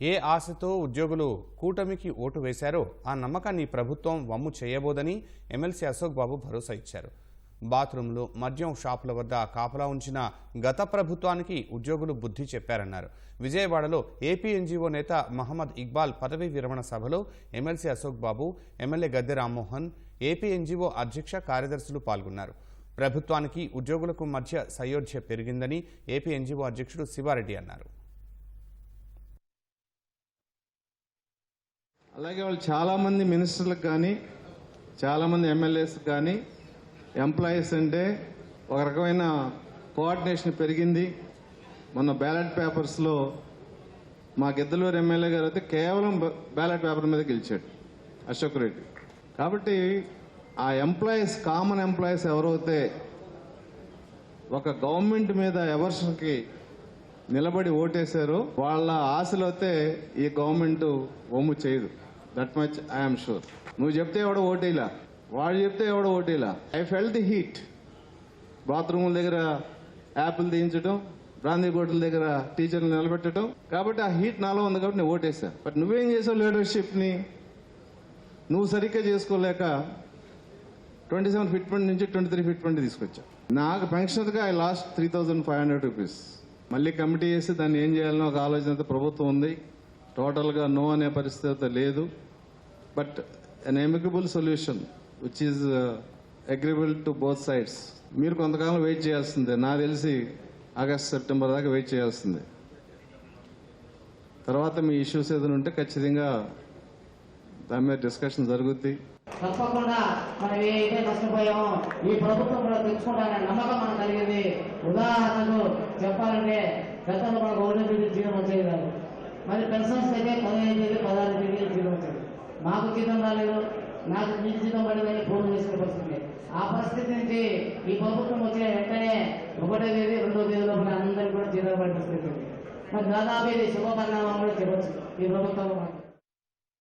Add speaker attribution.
Speaker 1: ఏ ఆశతో ఉద్యోగులు కూటమికి ఓటు వేశారో ఆ నమ్మకాన్ని ప్రభుత్వం వమ్ము చేయబోదని ఎమ్మెల్సీ అశోక్ బాబు భరోసా ఇచ్చారు. బాత్రూంలు మద్యం షాపుల వద్ద కాపలా ఉంచిన గత ప్రభుత్వానికి ఉద్యోగులు బుద్ధి చెప్పారన్నారు. విజయవాడలో ఏపీ ఎన్జీఓ నేత మహమ్మద్ ఇక్బాల్ పదవీ విరమణ సభలో MLC Ashok Babu MLA Gadde Rammohan AP NGO అధ్యక్ష కార్యదర్శులు పాల్గొన్నారు. ప్రభుత్వానికి ఉద్యోగులకు మధ్య సయోధ్య పెరిగిందని ఏపీ ఎన్జీఓ అధ్యక్షుడు శివారెడ్డి అన్నారు.
Speaker 2: అలాగే వాళ్ళు చాలామంది మినిస్టర్లకు కానీ చాలామంది ఎమ్మెల్యేస్ కానీ ఎంప్లాయీస్ అంటే ఒక రకమైన కోఆర్డినేషన్ పెరిగింది. మొన్న బ్యాలెట్ పేపర్స్లో మా గిద్దలూరు ఎమ్మెల్యే గారు అయితే కేవలం బ్యాలెట్ పేపర్ మీద గెలిచాడు అశోక్ రెడ్డి. కాబట్టి ఆ ఎంప్లాయీస్ కామన్ ఎంప్లాయీస్ ఎవరైతే ఒక గవర్నమెంట్ మీద ఎవర్షన్కి నిలబడి ఓటేశారో వాళ్ళ ఆశలు అయితే ఈ గవర్నమెంట్ ఒమ్ము చేయదు. దట్ మచ్ ఐఎమ్ షూర్ నువ్వు చెప్తే ఎవడో ఓటేలా? వాడు చెప్తే ఎవడో ఓటేలా? ఐ ఫెల్ ది హీట్ బాత్రూముల దగ్గర యాపిల్ తీయించడం బ్రాందీ బోర్డుల దగ్గర టీచర్లు నిలబెట్టడం కాబట్టి ఆ హీట్ నాలో ఉంది కాబట్టి నేను ఓటేసా బట్ నువ్వేం చేసావు లీడర్షిప్ని నువ్వు సరిగ్గా చేసుకోలేక ట్వంటీ సెవెన్ ఫిట్మెంట్ నుంచి ట్వంటీ త్రీ ఫిట్మెంట్ తీసుకొచ్చా. నాకు పెన్షన్గా I last three thousand five hundred rupees మళ్ళీ కమిటీ చేసి దాన్ని ఏం చేయాలనో ఒక ఆలోచన ప్రభుత్వం ఉంది. టోటల్గా నో అనే పరిస్థితి లేదు. But an amicable solution which is agreeable to both sides మీరు కొంతకాలం వెయిట్ చేయాల్సిందే. నాకు తెలిసి ఆగస్ట్ సెప్టెంబర్ దాకా వెయిట్ చేయాల్సిందే. తర్వాత మీ ఇష్యూస్ ఏదైనా ఉంటే ఖచ్చితంగా దాని మీద డిస్కషన్ జరుగుద్ది.
Speaker 3: తప్పకుండా మనం ఏదైతే నష్టపోయామో ఈ ప్రభుత్వం కూడా తెచ్చుకుంటాననే నమ్మకం మనకు కలిగింది. ఉదాహరణలు చెప్పాలంటే గతంలో మనకు ఒకటో జీవనం చేయగలరు. మరి పెన్షన్స్ అయితే పదిహేను వేలు పదహారు వేలు జీతం వచ్చేది మాకు జీతం రాలేదు నాకు మీకు జీతం పడిందని ఫోన్ చేసుకునే పరిస్థితి ఆ పరిస్థితి నుంచి ఈ ప్రభుత్వం వచ్చిన వెంటనే ఒకటో తేదీ రెండో తేదీ లోపల అందరికీ కూడా జీతం పడే పరిస్థితి ఉంది. మరి దాదాపు ఇది శుభ కూడా చెప్పచ్చు ఈ ప్రభుత్వం.